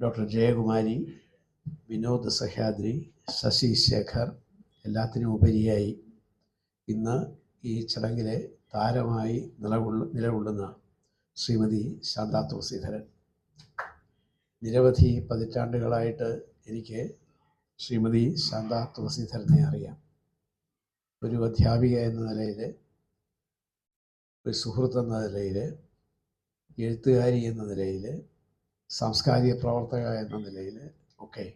Doctor Jayakumari Vinod Sahyadri Sasi Sekhar എല്ലാത്തിനും ഉപരിയായി ഇന്ന് ഈ ചടങ്ങിലെ താരമായി നിലകൊള്ള നിലകൊള്ളുന്ന ശ്രീമതി ശാന്ത തുളസീധരൻ. നിരവധി പതിറ്റാണ്ടുകളായിട്ട് എനിക്ക് ശ്രീമതി ശാന്ത തുളസീധരനെ അറിയാം. ഒരു അധ്യാപിക എന്ന നിലയിൽ ഒരു സുഹൃത്ത് എന്ന നിലയിൽ എഴുത്തുകാരി എന്ന നിലയിൽ സാംസ്കാരിക പ്രവർത്തക എന്ന നിലയിൽ ഒക്കെ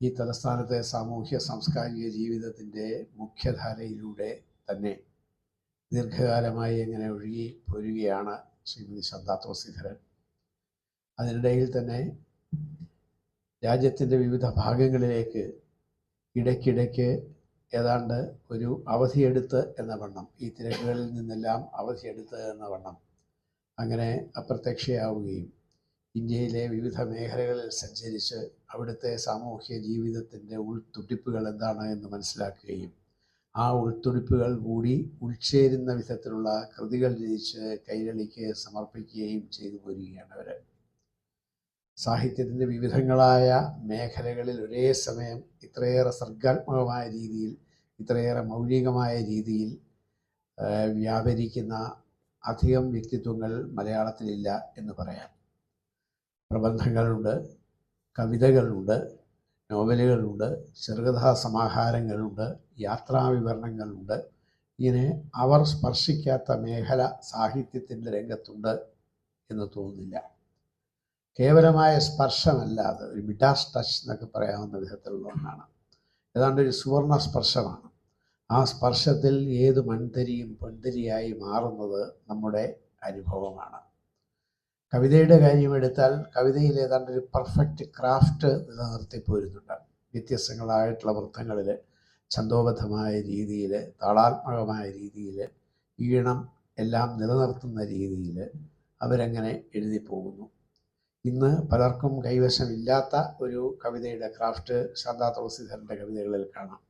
ഈ തലസ്ഥാനത്തെ സാമൂഹ്യ സാംസ്കാരിക ജീവിതത്തിന്റെ മുഖ്യധാരയിലൂടെ തന്നെ ദീർഘകാലമായി എങ്ങനെ ഒഴുകി പോരുകയാണ് ശ്രീമതി ശബ്ദ തോസിധരൻ അതിനിടയിൽ തന്നെ രാജ്യത്തിന്റെ വിവിധ ഭാഗങ്ങളിലേക്ക് ഇടയ്ക്കിടയ്ക്ക് ഏതാണ്ട് ഒരു അവധിയെടുത്ത് എന്ന വണ്ണം ഈ തിരക്കുകളിൽ നിന്നെല്ലാം അവധിയെടുത്ത് എന്ന വണ്ണം അങ്ങനെ അപ്രത്യക്ഷയാവുകയും ഇന്ത്യയിലെ വിവിധ മേഖലകളിൽ സഞ്ചരിച്ച് അവിടുത്തെ സാമൂഹ്യ ജീവിതത്തിന്റെ ഉൾത്തുടിപ്പുകൾ എന്താണ് എന്ന് മനസ്സിലാക്കുകയും ആ ഉൾത്തുടിപ്പുകൾ കൂടി ഉൾച്ചേരുന്ന വിധത്തിലുള്ള കൃതികൾ രചിച്ച് കൈരളിക്ക് സമർപ്പിക്കുകയും ചെയ്തു പോരുകയാണ് അവർ. സാഹിത്യത്തിന്റെ വിവിധങ്ങളായ മേഖലകളിൽ ഒരേ സമയം ഇത്രയേറെ സർഗാത്മകമായ രീതിയിൽ ഇത്രയേറെ മൗലികമായ രീതിയിൽ വ്യാപരിക്കുന്ന അധികം വ്യക്തിത്വങ്ങൾ മലയാളത്തിലില്ല എന്ന് പറയാം. പ്രബന്ധങ്ങളുണ്ട് കവിതകളുണ്ട് നോവലുകളുണ്ട് ചെറുകഥാ സമാഹാരങ്ങളുണ്ട് യാത്രാവിവരണങ്ങളുണ്ട്. ഇങ്ങനെ അവർ സ്പർശിക്കാത്ത മേഖല സാഹിത്യത്തിന്റെ രംഗത്തുണ്ട് എന്ന് തോന്നുന്നില്ല. കേവലമായ സ്പർശമല്ലാതെ ഒരു മിഡാസ് ടച്ച് എന്നൊക്കെ പറയാവുന്ന വിധത്തിലുള്ള ഒന്നാണ്. ഏതാണ്ട് ഒരു സുവർണ സ്പർശമാണ്. ആ സ്പർശത്തിൽ ഏത് മൺതരിയും പൊൻതരിയായി മാറുന്നത് നമ്മുടെ അനുഭവമാണ്. കവിതയുടെ കാര്യം എടുത്താൽ കവിതയിൽ ഏതാണ്ട് ഒരു പെർഫെക്റ്റ് ക്രാഫ്റ്റ് നിലനിർത്തി വ്യത്യസ്തങ്ങളായിട്ടുള്ള വൃത്തങ്ങളിൽ ഛന്തോബദ്ധമായ രീതിയിൽ താളാത്മകമായ രീതിയിൽ ഈണം എല്ലാം നിലനിർത്തുന്ന രീതിയിൽ അവരങ്ങനെ എഴുതി പോകുന്നു. ഇന്ന് പലർക്കും കൈവശമില്ലാത്ത ഒരു കവിതയുടെ ക്രാഫ്റ്റ് ശാന്താ തുളസീധരന്റെ കവിതകളിൽ കാണാം.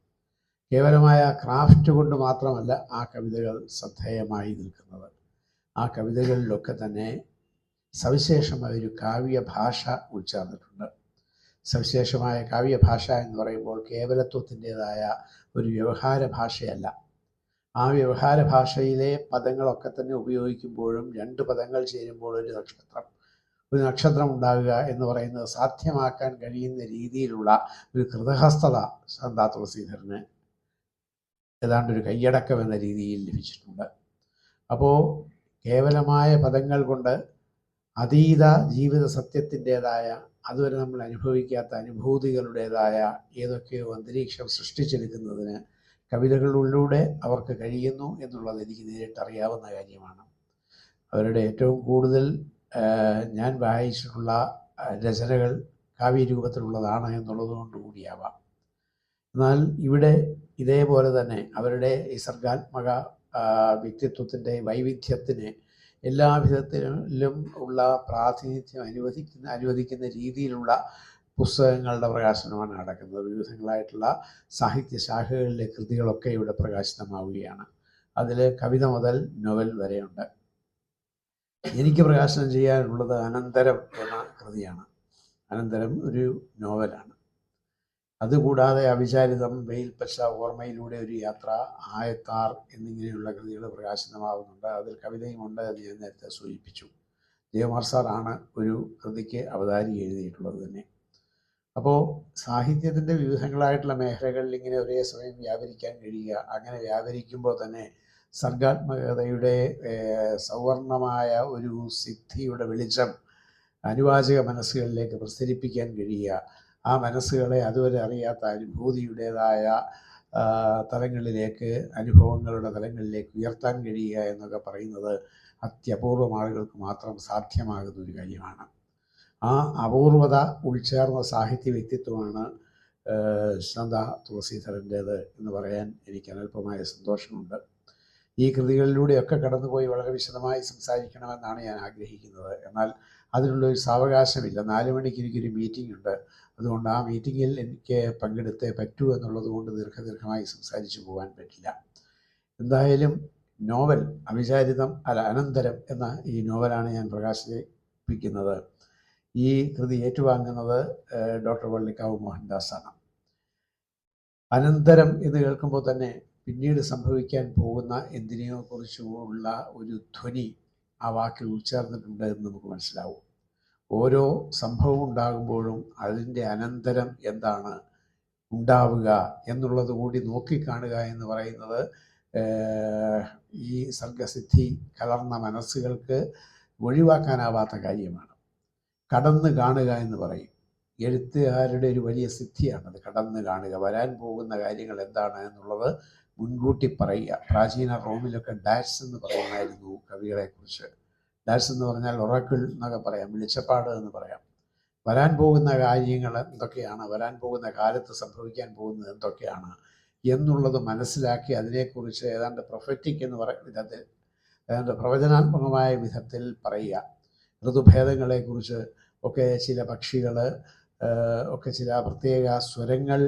കേവലമായ ക്രാഫ്റ്റ് കൊണ്ട് മാത്രമല്ല ആ കവിതകൾ ശ്രദ്ധേയമായി നിൽക്കുന്നത്. ആ കവിതകളിലൊക്കെ തന്നെ സവിശേഷമായ ഒരു കാവ്യ ഭാഷ ഉൾച്ചേർന്നിട്ടുണ്ട് സവിശേഷമായ കാവ്യ ഭാഷ എന്ന് പറയുമ്പോൾ കേവലത്വത്തിന്റെതായ ഒരു വ്യവഹാര ഭാഷയല്ല ആ വ്യവഹാര ഭാഷയിലെ പദങ്ങളൊക്കെ തന്നെ ഉപയോഗിക്കുമ്പോഴും രണ്ട് പദങ്ങൾ ചേരുമ്പോൾ ഒരു നക്ഷത്രം. ഒരു നക്ഷത്രം ഉണ്ടാകുക എന്ന് പറയുന്നത് സാധ്യമാക്കാൻ കഴിയുന്ന രീതിയിലുള്ള ഒരു കൃതഹസ്തത സന്താ തുളസീധരന് ഏതാണ്ട് ഒരു കൈയടക്കം എന്ന രീതിയിൽ ലഭിച്ചിട്ടുണ്ട്. അപ്പോൾ കേവലമായ പദങ്ങൾ കൊണ്ട് അതീത ജീവിത സത്യത്തിന്റെതായ അതുവരെ നമ്മൾ അനുഭവിക്കാത്ത അനുഭൂതികളുടേതായ ഏതൊക്കെയോ അന്തരീക്ഷം സൃഷ്ടിച്ചെടുക്കുന്നതിന് കവിതകളിലൂടെ അവർക്ക് കഴിയുന്നു എന്നുള്ളത് എനിക്ക് നേരിട്ടറിയാവുന്ന കാര്യമാണ്. അവരുടെ ഏറ്റവും കൂടുതൽ ഞാൻ വായിച്ചിട്ടുള്ള രചനകൾ കാവ്യരൂപത്തിലുള്ളതാണ് എന്നുള്ളത് കൊണ്ട് കൂടിയാവാം. എന്നാൽ ഇവിടെ ഇതേപോലെ തന്നെ അവരുടെ ഈ സർഗാത്മക വ്യക്തിത്വത്തിന്റെ വൈവിധ്യത്തിന് എല്ലാ വിധത്തിലും ഉള്ള പ്രാതിനിധ്യം അനുവദിക്കുന്ന അനുവദിക്കുന്ന രീതിയിലുള്ള പുസ്തകങ്ങളുടെ പ്രകാശനമാണ് നടക്കുന്നത്. വിവിധങ്ങളായിട്ടുള്ള സാഹിത്യ ശാഖകളിലെ കൃതികളൊക്കെ ഇവിടെ പ്രകാശിതമാവുകയാണ്. അതിൽ കവിത മുതൽ നോവൽ വരെയുണ്ട്. എനിക്ക് പ്രകാശനം ചെയ്യാനുള്ളത് അനന്തരം എന്ന കൃതിയാണ്. അനന്തരം ഒരു നോവലാണ്. അതുകൂടാതെ അവിചാരിതം വെയിൽപ്പച്ച ഓർമ്മയിലൂടെ ഒരു യാത്ര ആയത്താർ എന്നിങ്ങനെയുള്ള കൃതികൾ പ്രകാശനമാകുന്നുണ്ട് അതിൽ കവിതയുമുണ്ട് എന്ന് ഞാൻ നേരത്തെ സൂചിപ്പിച്ചു. ജയകുമാർ സാറാണ് ഒരു കൃതിക്ക് അവതാരി എഴുതിയിട്ടുള്ളത് തന്നെ. അപ്പോൾ സാഹിത്യത്തിന്റെ വിവിധങ്ങളായിട്ടുള്ള മേഖലകളിൽ ഇങ്ങനെ ഒരേ സമയം വ്യാപരിക്കാൻ കഴിയുക അങ്ങനെ വ്യാപരിക്കുമ്പോൾ തന്നെ സർഗാത്മകതയുടെ സൗവർണമായ ഒരു സിദ്ധിയുടെ വെളിച്ചം അനുവാചക മനസ്സുകളിലേക്ക് പ്രസരിപ്പിക്കാൻ കഴിയുക ആ മനസ്സുകളെ അതുവരെ അറിയാത്ത അനുഭൂതിയുടേതായ തലങ്ങളിലേക്ക് അനുഭവങ്ങളുടെ തലങ്ങളിലേക്ക് ഉയർത്താൻ കഴിയുക എന്നൊക്കെ പറയുന്നത് അത്യപൂർവം ആളുകൾക്ക് മാത്രം സാധ്യമാകുന്ന ഒരു കാര്യമാണ്. ആ അപൂർവത ഉൾച്ചേർന്ന സാഹിത്യ വ്യക്തിത്വമാണ് സന്ത തുളസീധരന്റേത് എന്ന് പറയാൻ എനിക്ക് അനൽപമായ സന്തോഷമുണ്ട്. ഈ കൃതികളിലൂടെയൊക്കെ കടന്നുപോയി വളരെ വിശദമായി സംസാരിക്കണമെന്നാണ് ഞാൻ ആഗ്രഹിക്കുന്നത്. എന്നാൽ അതിനുള്ള ഒരു സാവകാശമില്ല. നാല് മണിക്ക് എനിക്കൊരു മീറ്റിംഗ് ഉണ്ട് അതുകൊണ്ട് ആ മീറ്റിങ്ങിൽ എനിക്ക് പങ്കെടുത്തേ പറ്റൂ എന്നുള്ളത് കൊണ്ട് ദീർഘദീർഘമായി സംസാരിച്ചു പോകാൻ പറ്റില്ല. എന്തായാലും നോവൽ അവിചാരിതം അല്ല അനന്തരം എന്ന ഈ നോവലാണ് ഞാൻ പ്രകാശിപ്പിക്കുന്നത്. ഈ കൃതി ഏറ്റുവാങ്ങുന്നത് ഡോക്ടർ വള്ളിക്കാവ് മോഹൻദാസാണ്. അനന്തരം എന്ന് കേൾക്കുമ്പോൾ തന്നെ പിന്നീട് സംഭവിക്കാൻ പോകുന്ന എന്തിനെയോ കുറിച്ചുള്ള ഒരു ധ്വനി ആ വാക്കിൽ ഉൾച്ചേർന്നിട്ടുണ്ട് എന്ന് നമുക്ക് മനസ്സിലാവും. ഓരോ സംഭവം ഉണ്ടാകുമ്പോഴും അതിന്റെ അനന്തരം എന്താണ് ഉണ്ടാവുക എന്നുള്ളത് കൂടി നോക്കിക്കാണുക എന്ന് പറയുന്നത് ഈ സർഗസിദ്ധി കലർന്ന മനസ്സുകൾക്ക് ഒഴിവാക്കാനാവാത്ത കാര്യമാണ്. കടന്ന് കാണുക എന്ന് പറയും. എഴുത്തുകാരുടെ ഒരു വലിയ സിദ്ധിയാണത്. കടന്ന് കാണുക. വരാൻ പോകുന്ന കാര്യങ്ങൾ എന്താണ് എന്നുള്ളത് മുൻകൂട്ടി പറയുക. പ്രാചീന റോമിലൊക്കെ ഡാറ്റ്സ് എന്ന് പറയുമായിരുന്നു കവികളെക്കുറിച്ച്. ഡാറ്റ്സ് എന്ന് പറഞ്ഞാൽ ഉറക്കിൾ എന്നൊക്കെ പറയാം വെളിച്ചപ്പാട് എന്ന് പറയാം. വരാൻ പോകുന്ന കാര്യങ്ങൾ എന്തൊക്കെയാണ്? വരാൻ പോകുന്ന കാലത്ത് സംഭവിക്കാൻ പോകുന്നത് എന്തൊക്കെയാണ്? എന്നുള്ളത് മനസ്സിലാക്കി അതിനെക്കുറിച്ച് ഏതാണ്ട് പ്രൊഫറ്റിക് എന്ന് പറയുന്ന വിധത്തിൽ ഏതാണ്ട് പ്രവചനാത്മകമായ വിധത്തിൽ പറയുക. ഋതുഭേദങ്ങളെക്കുറിച്ച് ഒക്കെ ചില പക്ഷികൾ ഒക്കെ ചില പ്രത്യേക സ്വരങ്ങൾ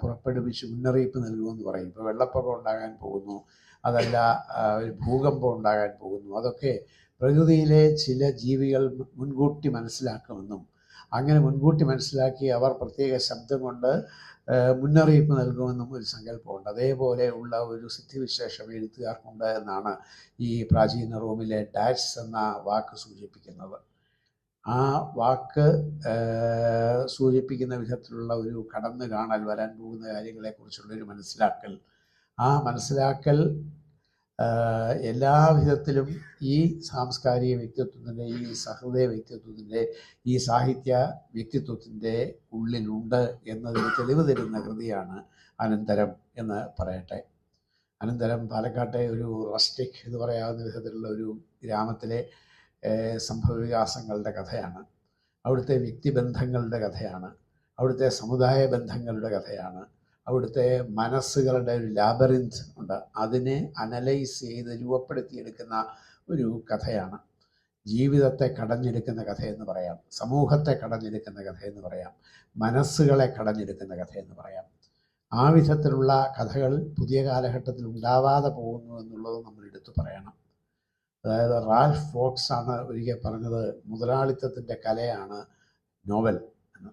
പുറപ്പെടുവിച്ച് മുന്നറിയിപ്പ് നൽകുമെന്ന് പറയും. ഇപ്പോൾ വെള്ളപ്പൊക്കം ഉണ്ടാകാൻ പോകുന്നു അതല്ല ഒരു ഭൂകമ്പം ഉണ്ടാകാൻ പോകുന്നു. അതൊക്കെ പ്രകൃതിയിലെ ചില ജീവികൾ മുൻകൂട്ടി മനസ്സിലാക്കുമെന്നും അങ്ങനെ മുൻകൂട്ടി മനസ്സിലാക്കി അവർ പ്രത്യേക ശബ്ദം കൊണ്ട് മുന്നറിയിപ്പ് നൽകുമെന്നും ഒരു സങ്കല്പമുണ്ട്. അതേപോലെ ഉള്ള ഒരു സിദ്ധിവിശേഷം എഴുത്തുകാർക്കുണ്ട് എന്നാണ് ഈ പ്രാചീന റോമിലെ ഡാറ്റ്സ് എന്ന വാക്ക് സൂചിപ്പിക്കുന്നത്. ആ വാക്ക് സൂചിപ്പിക്കുന്ന വിധത്തിലുള്ള ഒരു കടന്നു കാണൽ വരാൻ പോകുന്ന കാര്യങ്ങളെക്കുറിച്ചുള്ള ഒരു മനസ്സിലാക്കൽ. ആ മനസ്സിലാക്കൽ എല്ലാ വിധത്തിലും ഈ സാംസ്കാരിക വ്യക്തിത്വത്തിന്റെ ഈ സഹൃദയ വ്യക്തിത്വത്തിന്റെ ഈ സാഹിത്യ വ്യക്തിത്വത്തിന്റെ ഉള്ളിലുണ്ട് എന്നതിന് തെളിവ് തരുന്ന കൃതിയാണ് അനന്തരം എന്ന് പറയട്ടെ. അനന്തരം പാലക്കാട്ടെ ഒരു റസ്റ്റിക് എന്ന് പറയാവുന്ന വിധത്തിലുള്ള ഒരു ഗ്രാമത്തിലെ സംഭവവികാസങ്ങളുടെ കഥയാണ്. അവിടുത്തെ വ്യക്തിബന്ധങ്ങളുടെ കഥയാണ്. അവിടുത്തെ സമുദായ ബന്ധങ്ങളുടെ കഥയാണ്. അവിടുത്തെ മനസ്സുകളുടെ ഒരു ലാബറിന്ത് ഉണ്ട്. അതിനെ അനലൈസ് ചെയ്ത് രൂപപ്പെടുത്തിയെടുക്കുന്ന ഒരു കഥയാണ്. ജീവിതത്തെ കടഞ്ഞെടുക്കുന്ന കഥയെന്ന് പറയാം. സമൂഹത്തെ കടഞ്ഞെടുക്കുന്ന കഥയെന്ന് പറയാം. മനസ്സുകളെ കടഞ്ഞെടുക്കുന്ന കഥയെന്ന് പറയാം. ആ വിധത്തിലുള്ള കഥകൾ പുതിയ കാലഘട്ടത്തിൽ ഉണ്ടാവാതെ പോകുന്നു എന്നുള്ളത് നമ്മൾ എടുത്തു പറയണം. അതായത് റാൽഫ് ഫോക്സ് ആണ് ഒരിക്കൽ പറഞ്ഞത് മുതലാളിത്തത്തിന്റെ കലയാണ് നോവൽ എന്ന്.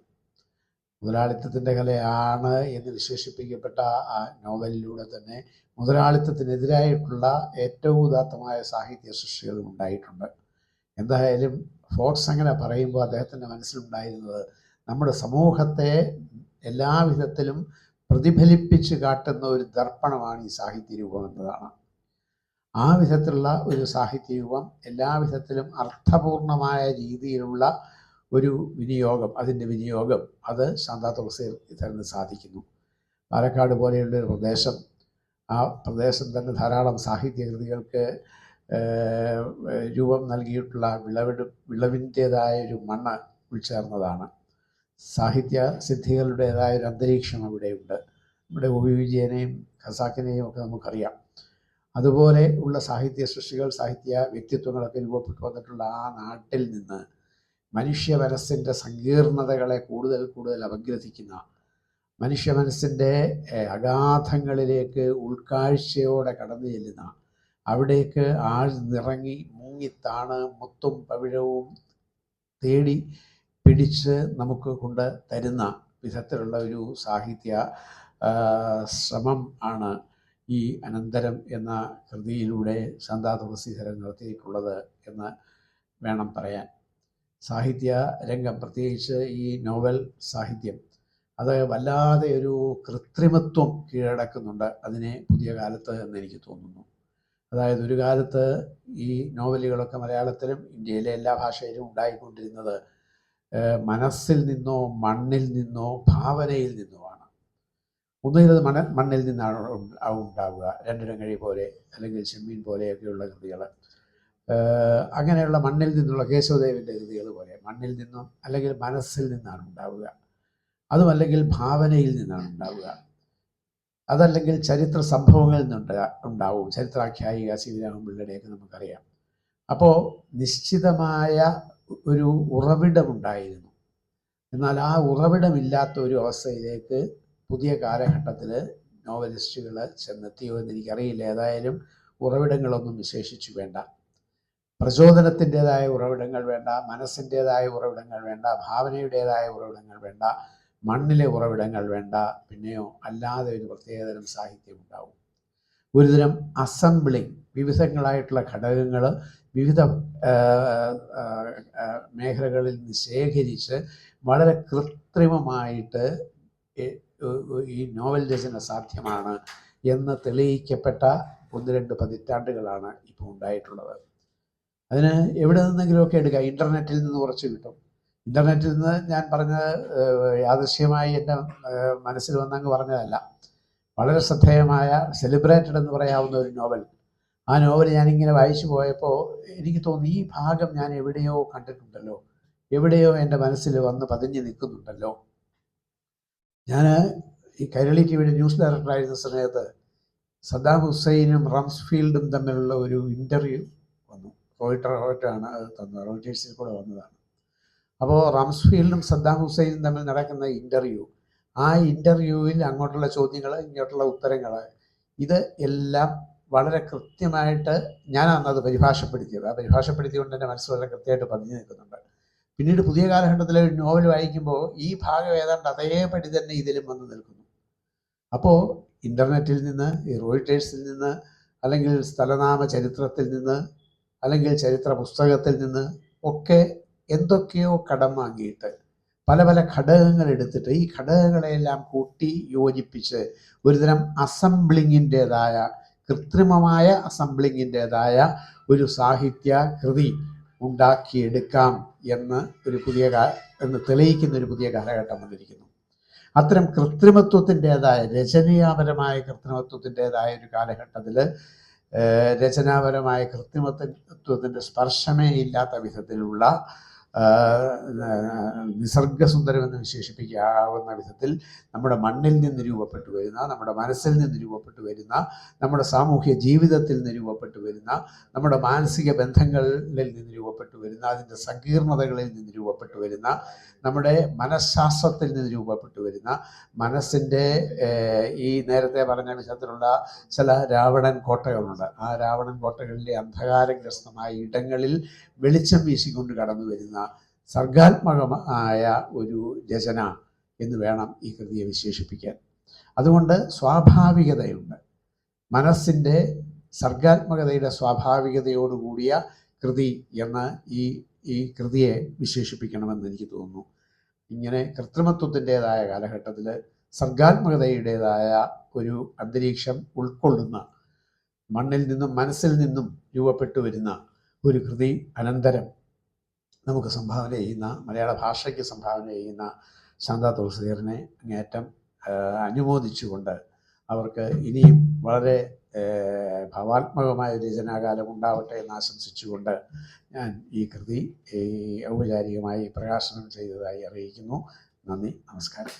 മുതലാളിത്തത്തിന്റെ കലയാണ് എന്ന് വിശേഷിപ്പിക്കപ്പെട്ട ആ നോവലിലൂടെ തന്നെ മുതലാളിത്തത്തിനെതിരായിട്ടുള്ള ഏറ്റവും ഉദാത്തമായ സാഹിത്യ സൃഷ്ടികളും ഉണ്ടായിട്ടുണ്ട്. എന്തായാലും ഫോക്സ് അങ്ങനെ പറയുമ്പോൾ അദ്ദേഹത്തിന്റെ മനസ്സിലുണ്ടായിരുന്നത് നമ്മുടെ സമൂഹത്തെ എല്ലാവിധത്തിലും പ്രതിഫലിപ്പിച്ച് കാട്ടുന്ന ഒരു ദർപ്പണമാണ് ഈ സാഹിത്യ രൂപം എന്നതാണ്. ആ വിധത്തിലുള്ള ഒരു സാഹിത്യരൂപം എല്ലാവിധത്തിലും അർത്ഥപൂർണമായ രീതിയിലുള്ള ഒരു വിനിയോഗം അതിന്റെ വിനിയോഗം അത് ശാന്താ തുളസിയിൽ ഇത്തരത്തിൽ സാധിക്കുന്നു. പാലക്കാട് പോലെയുള്ള ഒരു പ്രദേശം ആ പ്രദേശം തന്നെ ധാരാളം സാഹിത്യകൃതികൾക്ക് രൂപം നൽകിയിട്ടുള്ള വിളവെടു വിളവിന്റേതായ ഒരു മണ്ണ് ഉൾച്ചേർന്നതാണ്. സാഹിത്യ സിദ്ധികളുടേതായ ഒരു അന്തരീക്ഷം അവിടെയുണ്ട്. നമ്മുടെ ഒ വിജയനെയും ഖസാക്കിനെയും ഒക്കെ നമുക്കറിയാം. അതുപോലെ ഉള്ള സാഹിത്യ സൃഷ്ടികൾ സാഹിത്യ വ്യക്തിത്വങ്ങളൊക്കെ രൂപപ്പെട്ടു വന്നിട്ടുള്ള ആ നാട്ടിൽ നിന്ന് മനുഷ്യ മനസ്സിന്റെ സങ്കീർണതകളെ കൂടുതൽ കൂടുതൽ അപഗ്രഥിക്കുന്ന മനുഷ്യ മനസ്സിന്റെ അഗാധങ്ങളിലേക്ക് ഉൾക്കാഴ്ചയോടെ കടന്നു ചെല്ലുന്ന അവിടേക്ക് ആഴ്ന്നിറങ്ങി മുങ്ങിത്താണ് മുത്തും പവിഴവും തേടി പിടിച്ച് നമുക്ക് കൊണ്ട് തരുന്ന വിധത്തിലുള്ള ഒരു സാഹിത്യ ശ്രമം ആണ് ഈ അനന്തരം എന്ന കൃതിയിലൂടെ ശാന്താ തുളസീധരൻ നടത്തിയിട്ടുള്ളത് എന്ന് വേണം പറയാൻ. സാഹിത്യ രംഗം പ്രത്യേകിച്ച് ഈ നോവൽ സാഹിത്യം അത് വല്ലാതെ ഒരു കൃത്രിമത്വം കീഴടക്കുന്നുണ്ട് അതിനെ പുതിയ കാലത്ത് എന്ന് എനിക്ക് തോന്നുന്നു. അതായത് ഒരു കാലത്ത് ഈ നോവലുകളൊക്കെ മലയാളത്തിലും ഇന്ത്യയിലെ എല്ലാ ഭാഷയിലും ഉണ്ടായിക്കൊണ്ടിരുന്നത് മനസ്സിൽ നിന്നോ മണ്ണിൽ നിന്നോ ഭാവനയിൽ നിന്നോ ഒന്നുകിൽ മണ മണ്ണിൽ നിന്നാണ് ഉണ്ടാവുക. രണ്ടിടങ്ങഴി പോലെ അല്ലെങ്കിൽ ചെമ്മീൻ പോലെയൊക്കെയുള്ള കൃതികൾ. അങ്ങനെയുള്ള മണ്ണിൽ നിന്നുള്ള കേശവദേവിന്റെ കൃതികൾ പോലെ മണ്ണിൽ നിന്നും അല്ലെങ്കിൽ മനസ്സിൽ നിന്നാണ് ഉണ്ടാവുക. അതുമല്ലെങ്കിൽ ഭാവനയിൽ നിന്നാണ് ഉണ്ടാവുക. അതല്ലെങ്കിൽ ചരിത്ര സംഭവങ്ങളിൽ നിന്നുണ്ട് ഉണ്ടാവും. ചരിത്രാഖ്യായിക ശിവരാമപിള്ളയുടെയൊക്കെ നമുക്കറിയാം. അപ്പോൾ നിശ്ചിതമായ ഒരു ഉറവിടമുണ്ടായിരുന്നു എന്നാൽ ആ ഉറവിടമില്ലാത്ത ഒരു അവസ്ഥയിലേക്ക് പുതിയ കാലഘട്ടത്തിൽ നോവലിസ്റ്റുകൾ ചെന്നെത്തിയോ എന്ന് എനിക്കറിയില്ല ഏതായാലും ഉറവിടങ്ങളൊന്നും വിശേഷിച്ചു വേണ്ട. പ്രചോദനത്തിന്റെതായ ഉറവിടങ്ങൾ വേണ്ട മനസ്സിന്റെതായ ഉറവിടങ്ങൾ വേണ്ട ഭാവനയുടേതായ ഉറവിടങ്ങൾ വേണ്ട മണ്ണിലെ ഉറവിടങ്ങൾ വേണ്ട പിന്നെയോ അല്ലാതെ ഒരു പ്രത്യേകതരം സാഹിത്യം ഉണ്ടാവും. ഒരുതരം അസംബ്ലിങ് വിവിധങ്ങളായിട്ടുള്ള ഘടകങ്ങൾ വിവിധ മേഖലകളിൽ നിന്ന് ശേഖരിച്ച് വളരെ കൃത്രിമമായിട്ട് ഈ- നോവൽ രചന സാധ്യമാണ് എന്ന് തെളിയിക്കപ്പെട്ട ഒന്ന് രണ്ട് പതിറ്റാണ്ടുകളാണ് ഇപ്പോൾ ഉണ്ടായിട്ടുള്ളത്. അതിന് എവിടെ നിന്നെങ്കിലുമൊക്കെ എടുക്കുക ഇന്റർനെറ്റിൽ നിന്ന് കുറച്ച് കിട്ടും. ഇന്റർനെറ്റിൽ നിന്ന് ഞാൻ പറഞ്ഞത് യാദൃശ്യമായി എന്റെ മനസ്സിൽ വന്നങ്ങ് പറഞ്ഞതല്ല. വളരെ ശ്രദ്ധേയമായ സെലിബ്രേറ്റഡ് എന്ന് പറയാവുന്ന ഒരു നോവൽ. ആ നോവൽ ഞാനിങ്ങനെ വായിച്ചു പോയപ്പോൾ എനിക്ക് തോന്നി ഈ ഭാഗം ഞാൻ എവിടെയോ കണ്ടിട്ടുണ്ടല്ലോ. എവിടെയോ എന്റെ മനസ്സിൽ വന്ന് പതിഞ്ഞ് നിൽക്കുന്നുണ്ടല്ലോ. ഞാൻ ഈ കൈരളി ടി വിയുടെ ന്യൂസ് ഡയറക്ടറായിരുന്ന സമയത്ത് സദ്ദാം ഹുസൈനും റംസ്ഫീൽഡും തമ്മിലുള്ള ഒരു ഇന്റർവ്യൂ വന്നു. റോയിട്ടർ റോയിട്ടാണ് അത് തന്നത്. റോയിറ്റേഴ്സിൽ കൂടെ വന്നതാണ്. അപ്പോൾ റംസ്ഫീൽഡും സദ്ദാം ഹുസൈനും തമ്മിൽ നടക്കുന്ന ഇന്റർവ്യൂ ആ ഇന്റർവ്യൂവിൽ അങ്ങോട്ടുള്ള ചോദ്യങ്ങൾ ഇങ്ങോട്ടുള്ള ഉത്തരങ്ങൾ ഇത് എല്ലാം വളരെ കൃത്യമായിട്ട് ഞാനാണ് അത് പരിഭാഷപ്പെടുത്തിയത്. ആ പരിഭാഷപ്പെടുത്തിയുകൊണ്ട് എന്റെ മനസ്സ് വളരെ കൃത്യമായിട്ട് പതിഞ്ഞു നിൽക്കുന്നുണ്ട്. പിന്നീട് പുതിയ കാലഘട്ടത്തിലെ നോവൽ വായിക്കുമ്പോൾ ഈ ഭാഗം ഏതാണ്ട് അതേപടി തന്നെ ഇതിലും വന്ന് നിൽക്കുന്നു. അപ്പോൾ ഇന്റർനെറ്റിൽ നിന്ന് ഈ റോയിറ്റേഴ്സിൽ നിന്ന് അല്ലെങ്കിൽ സ്ഥലനാമ ചരിത്രത്തിൽ നിന്ന് അല്ലെങ്കിൽ ചരിത്ര പുസ്തകത്തിൽ നിന്ന് ഒക്കെ എന്തൊക്കെയോ കടം വാങ്ങിയിട്ട് പല പല ഘടകങ്ങൾ എടുത്തിട്ട് ഈ ഘടകങ്ങളെല്ലാം കൂട്ടി യോജിപ്പിച്ച് ഒരുതരം അസംബ്ലിങ്ങിന്റെതായ കൃത്രിമമായ അസംബ്ലിങ്ങിന്റെതായ ഒരു സാഹിത്യ കൃതി ഉണ്ടാക്കിയെടുക്കാം എന്ന് ഒരു പുതിയ എന്ന് തെളിയിക്കുന്ന ഒരു പുതിയ കാലഘട്ടം വന്നിരിക്കുന്നു. അത്തരം കൃത്രിമത്വത്തിന്റെതായ രചനയാപരമായ കൃത്രിമത്വത്തിന്റെതായ ഒരു കാലഘട്ടത്തിൽ രചനാപരമായ കൃത്രിമത്വത്തിന്റെ സ്പർശമേ ഇല്ലാത്ത വിധത്തിലുള്ള നിസർഗസുന്ദരമെന്ന് വിശേഷിപ്പിക്കാവുന്ന വിധത്തിൽ നമ്മുടെ മണ്ണിൽ നിന്ന് രൂപപ്പെട്ടു വരുന്ന നമ്മുടെ മനസ്സിൽ നിന്ന് രൂപപ്പെട്ടു വരുന്ന നമ്മുടെ സാമൂഹ്യ ജീവിതത്തിൽ നിന്ന് രൂപപ്പെട്ടു വരുന്ന നമ്മുടെ മാനസിക ബന്ധങ്ങളിൽ നിന്ന് രൂപപ്പെട്ടു വരുന്ന അതിന്റെ സങ്കീർണതകളിൽ നിന്ന് രൂപപ്പെട്ടു വരുന്ന നമ്മുടെ മനഃശാസ്ത്രത്തിൽ നിന്ന് രൂപപ്പെട്ടു വരുന്ന മനസ്സിന്റെ ഈ നേരത്തെ പറഞ്ഞ വിധത്തിലുള്ള ചില രാവണൻ കോട്ടകളുണ്ട്. ആ രാവണൻ കോട്ടകളിലെ അന്ധകാരഗ്രസ്തമായ ഇടങ്ങളിൽ വെളിച്ചം വീശിക്കൊണ്ട് കടന്നു വരുന്ന സർഗാത്മകമായ ഒരു രചന എന്ന് വേണം ഈ കൃതിയെ വിശേഷിപ്പിക്കാൻ. അതുകൊണ്ട് സ്വാഭാവികതയുണ്ട്. മനസ്സിന്റെ സർഗാത്മകതയുടെ സ്വാഭാവികതയോടുകൂടിയ കൃതി എന്ന് ഈ ഈ കൃതിയെ വിശേഷിപ്പിക്കണമെന്ന് എനിക്ക് തോന്നുന്നു. ഇങ്ങനെ കൃത്രിമത്വത്തിന്റെതായ കാലഘട്ടത്തിൽ സർഗാത്മകതയുടേതായ ഒരു അന്തരീക്ഷം ഉൾക്കൊള്ളുന്ന മണ്ണിൽ നിന്നും മനസ്സിൽ നിന്നും രൂപപ്പെട്ടു വരുന്ന ഒരു കൃതി അനന്തരം നമുക്ക് സംഭാവന ചെയ്യുന്ന മലയാള ഭാഷയ്ക്ക് സംഭാവന ചെയ്യുന്ന ശാന്ത തുളസീറിനെ അങ്ങേറ്റം അനുമോദിച്ചുകൊണ്ട് അവർക്ക് ഇനിയും വളരെ ഭാവാത്മകമായ രചനാകാലം ഉണ്ടാവട്ടെ എന്ന് ആശംസിച്ചുകൊണ്ട് ഞാൻ ഈ കൃതി ഔപചാരികമായി പ്രകാശനം ചെയ്തതായി അറിയിക്കുന്നു. നന്ദി നമസ്കാരം.